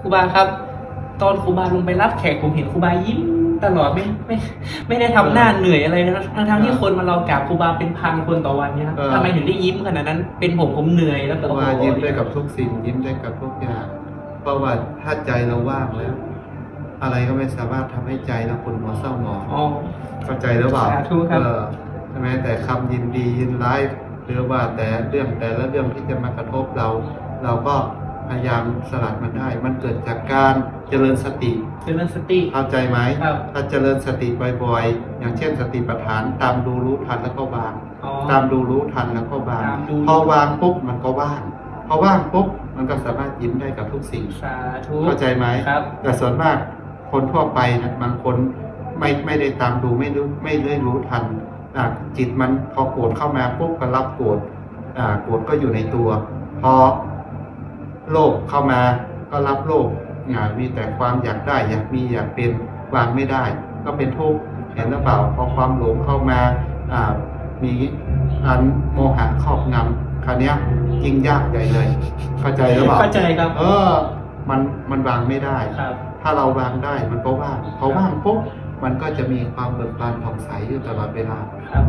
ครูบาครับ ตอนครูบาลงไปรับแขกผมเห็นครูบายิ้มตลอดไม่ไม่ไม่ได้ทำหน้าเหนื่อยอะไรนะทั้งทั้งๆที่คนมารอกราบครูบาเป็นพันคนต่อวันเนี่ยครับเออทำไมถึงได้ยิ้มขนาดนั้น เป็นผมผมเหนื่อยแล้วเพแต่ราะว่ายิ้มได้กับทุกสิ่งยิ้มได้กับทุกอย่างเพราะว่าถ้าใจเราว่างแล้ว อะไรก็ไม่สามารถทำให้ใจเราขุ่นมัวเศร้าหมองอ๋อเข้าใจหรือเปล่าสาธุครับเออใช่ไหมแต่คำยินดียินร้ายหรือว่าแต่เรื่องแต่ละเรื่องที่จะมากระทบเรา เราก็ พยายามสลัดมันได้ มันเกิดจากการเจริญสติ เจริญสติ เข้าใจไหมครับ ถ้าเจริญสติบ่อยๆ อย่างเช่นสติปัฏฐาน ตามดูรู้ทันแล้วก็วางอ๋อตามดูรู้ทันแล้วก็วางตามดูพอวางปุ๊บมันก็ว่าง พอว่างปุ๊บมันก็สามารถยิ้มได้กับทุกสิ่งสาธุเข้าใจไหมครับ แต่ส่วนมากคนทั่วไปนะบางคนไม่ไม่ได้ตามดูไม่รู้ไม่ได้รู้ทันอะจิตมันพอโกรธเข้ามาปุ๊บก็รับโกรธอ่าโกรธก็อยู่ในตัว พอ โลภเข้ามาก็รับโลภอ่ามีแต่ความอยากได้อยากมีอยากเป็นวางไม่ได้ ก็เป็นทุกข์เห็นหรือเปล่าพอความหลงเข้ามาอ่ามีอันโมหะครอบงำคราวเนี้ยยิ่งยากใหญ่เลย เข้าใจหรือเปล่าเข้าใจครับ เออ มันมันวางไม่ได้ครับถ้าเราวางได้มันก็ว่างพอว่างปุ๊บมันก็จะมีความเบิกบานผ่องใสอยู่ตลอดเวลาครับ